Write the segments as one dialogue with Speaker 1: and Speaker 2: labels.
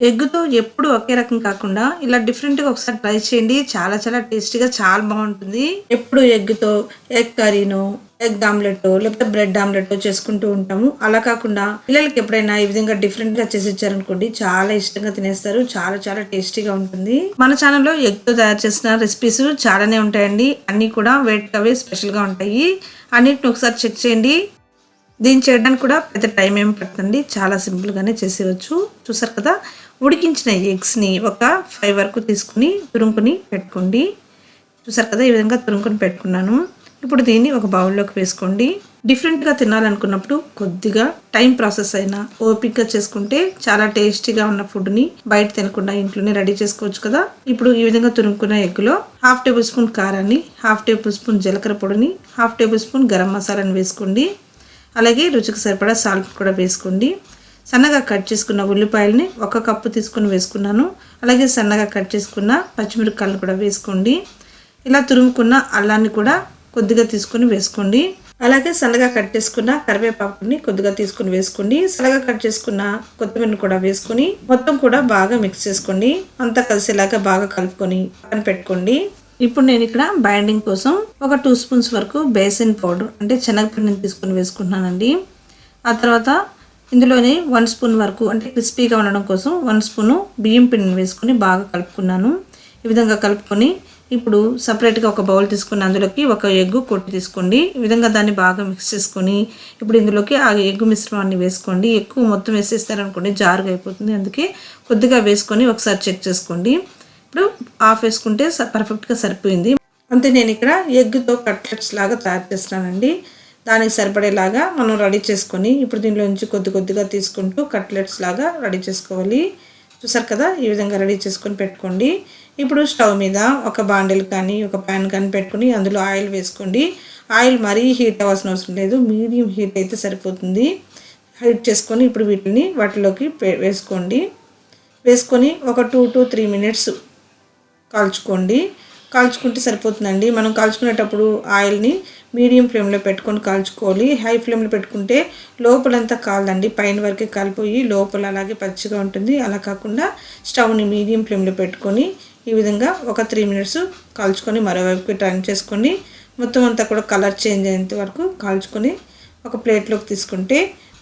Speaker 1: ఎగ్గుతో ఎప్పుడు ఒకే రకం కాకుండా ఇలా డిఫరెంట్గా ఒకసారి ట్రై చేయండి. చాలా చాలా టేస్టీగా చాలా బాగుంటుంది. ఎప్పుడు ఎగ్గుతో ఎగ్ కర్రీను ఎగ్ ఆమ్లెట్ లేకపోతే బ్రెడ్ ఆమ్లెట్ చేసుకుంటూ ఉంటాము. అలా కాకుండా పిల్లలకి ఎప్పుడైనా ఈ విధంగా డిఫరెంట్గా చేసి ఇచ్చారనుకోండి చాలా ఇష్టంగా తినేస్తారు. చాలా చాలా టేస్టీగా ఉంటుంది. మన ఛానల్లో ఎగ్తో తయారు చేసిన రెసిపీస్ చాలానే ఉంటాయండి. అన్ని కూడా వెయిట్ అవే స్పెషల్గా ఉంటాయి. అన్నిటిని ఒకసారి చెక్ చేయండి. దీన్ని చేయడానికి కూడా పెద్ద టైం ఏం పడుతుంది చాలా సింపుల్గానే చేసేవచ్చు చూసారు కదా? ఉడికించిన ఎగ్స్ని ఒక ఫైవ్ వరకు తీసుకుని తురుముకుని పెట్టుకోండి. చూసారు కదా ఈ విధంగా తురుముకొని పెట్టుకున్నాను. ఇప్పుడు దీన్ని ఒక బౌల్లోకి వేసుకోండి. డిఫరెంట్గా తినాలనుకున్నప్పుడు కొద్దిగా టైం ప్రాసెస్ అయినా ఓపిక్గా చేసుకుంటే చాలా టేస్టీగా ఉన్న ఫుడ్ని బయట తినకుండా ఇంట్లోనే రెడీ చేసుకోవచ్చు కదా. ఇప్పుడు ఈ విధంగా తురుముకున్న ఎగ్గులో హాఫ్ టేబుల్ స్పూన్ కారాన్ని హాఫ్ టేబుల్ స్పూన్ జీలకర్ర పొడిని హాఫ్ టేబుల్ స్పూన్ గరం మసాలాని వేసుకోండి. అలాగే రుచికి సరిపడా సాల్ట్ కూడా వేసుకోండి. సన్నగా కట్ చేసుకున్న ఉల్లిపాయలని ఒక కప్పు తీసుకొని వేసుకున్నాను. అలాగే సన్నగా కట్ చేసుకున్న పచ్చిమిరపకాయలు కూడా వేసుకోండి. ఇలా తురుముకున్న అల్లాన్ని కూడా కొద్దిగా తీసుకొని వేసుకోండి. అలాగే సన్నగా కట్ చేసుకున్న కరివేపాకుని కొద్దిగా తీసుకొని వేసుకోండి. సన్నగా కట్ చేసుకున్న కొత్తిమీరని కూడా వేసుకొని మొత్తం కూడా బాగా మిక్స్ చేసుకోండి. అంతా కలిసేలాగా బాగా కలుపుకొని పక్కన పెట్టుకోండి. ఇప్పుడు నేను ఇక్కడ బైండింగ్ కోసం ఒక టూ స్పూన్స్ వరకు బేసిన్ పౌడర్ అంటే శనగపిండిని తీసుకొని వేసుకుంటున్నానండి. ఆ తర్వాత ఇందులోనే వన్ స్పూన్ వరకు అంటే క్రిస్పీగా ఉండడం కోసం వన్ స్పూను బియ్యం పిండిని వేసుకొని బాగా కలుపుకున్నాను. ఈ విధంగా కలుపుకొని ఇప్పుడు సపరేట్గా ఒక బౌల్ తీసుకుని అందులోకి ఒక ఎగ్గు కొట్టి తీసుకోండి. ఈ విధంగా దాన్ని బాగా మిక్స్ చేసుకొని ఇప్పుడు ఇందులోకి ఆ ఎగ్గు మిశ్రమాన్ని వేసుకోండి. ఎక్కువ మొత్తం వేసేస్తారనుకోండి జారుగా అయిపోతుంది. అందుకే కొద్దిగా వేసుకొని ఒకసారి చెక్ చేసుకోండి. ఇప్పుడు ఆఫ్ వేసుకుంటే స- పర్ఫెక్ట్గా సరిపోయింది. అంతే నేను ఇక్కడ ఎగ్తో కట్లెట్స్ లాగా తయారు చేస్తున్నానండి. దానికి సరిపడేలాగా మనం రెడీ చేసుకొని ఇప్పుడు దీనిలో నుంచి కొద్ది కొద్దిగా తీసుకుంటూ కట్లెట్స్ లాగా రెడీ చేసుకోవాలి. చూసారు కదా? ఈ విధంగా రెడీ చేసుకొని పెట్టుకోండి. ఇప్పుడు స్టవ్ మీద ఒక బాండిల్ కానీ ఒక ప్యాన్ కానీ పెట్టుకొని అందులో ఆయిల్ వేసుకోండి. ఆయిల్ మరీ హీట్ అవ్వాల్సిన అవసరం లేదు. మీడియం హీట్ అయితే సరిపోతుంది. హీట్ చేసుకొని ఇప్పుడు వీటిని వాటిలోకి వేసుకోండి. వేసుకొని ఒక టూ టు త్రీ మినిట్స్ కాల్చుకోండి. కాల్చుకుంటే సరిపోతుందండి. మనం కాల్చుకునేటప్పుడు ఆయిల్ని మీడియం ఫ్లేమ్లో పెట్టుకొని కాల్చుకోవాలి. హై ఫ్లేమ్లో పెట్టుకుంటే లోపలంతా కాలదండి. పైన వరకే కాలిపోయి లోపల అలాగే పచ్చిగా ఉంటుంది. అలా కాకుండా స్టవ్ని మీడియం ఫ్లేమ్లో పెట్టుకొని ఈ విధంగా ఒక త్రీ మినిట్స్ కాల్చుకొని మరోవైపుకి టర్న్ చేసుకొని మొత్తం అంతా కూడా కలర్ చేంజ్ అయ్యేంత వరకు కాల్చుకొని ఒక ప్లేట్లోకి తీసుకుంటే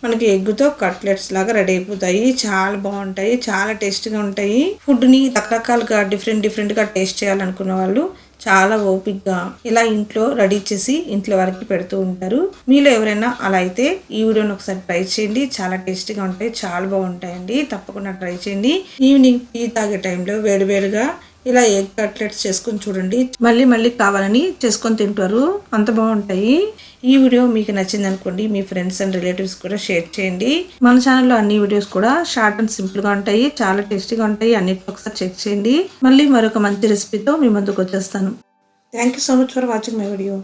Speaker 1: మనకి ఎగ్గుతో కట్లెట్స్ లాగా రెడీ అయిపోతాయి. చాలా బాగుంటాయి. చాలా టేస్ట్గా ఉంటాయి. ఫుడ్ని రకరకాలుగా డిఫరెంట్ డిఫరెంట్గా టేస్ట్ చేయాలనుకున్న వాళ్ళు చాలా ఓపిక్గా ఇలా ఇంట్లో రెడీ చేసి ఇంట్లో వరకు పెడుతూ ఉంటారు. మీలో ఎవరైనా అలా అయితే ఈ వీడియోని ఒకసారి ట్రై చేయండి. చాలా టేస్టీగా ఉంటాయి. చాలా బాగుంటాయండి. తప్పకుండా ట్రై చేయండి. ఈవినింగ్ టీ తాగే టైంలో వేడివేడిగా ఇలా ఎగ్ కట్లెట్స్ చేసుకొని చూడండి. మళ్ళీ మళ్ళీ కావాలని చేసుకొని తింటారు. అంత బాగుంటాయి. ఈ వీడియో మీకు నచ్చింది అనుకోండి మీ ఫ్రెండ్స్ అండ్ రిలేటివ్స్ కూడా షేర్ చేయండి. మన ఛానల్లో అన్ని వీడియోస్ కూడా షార్ట్ అండ్ సింపుల్గా ఉంటాయి. చాలా టేస్టీగా ఉంటాయి. అన్నిటిని ఒకసారి చెక్ చేయండి. మళ్ళీ మరొక మంచి రెసిపీతో మీ ముందుకు వచ్చేస్తాను. Thank you so much for watching my video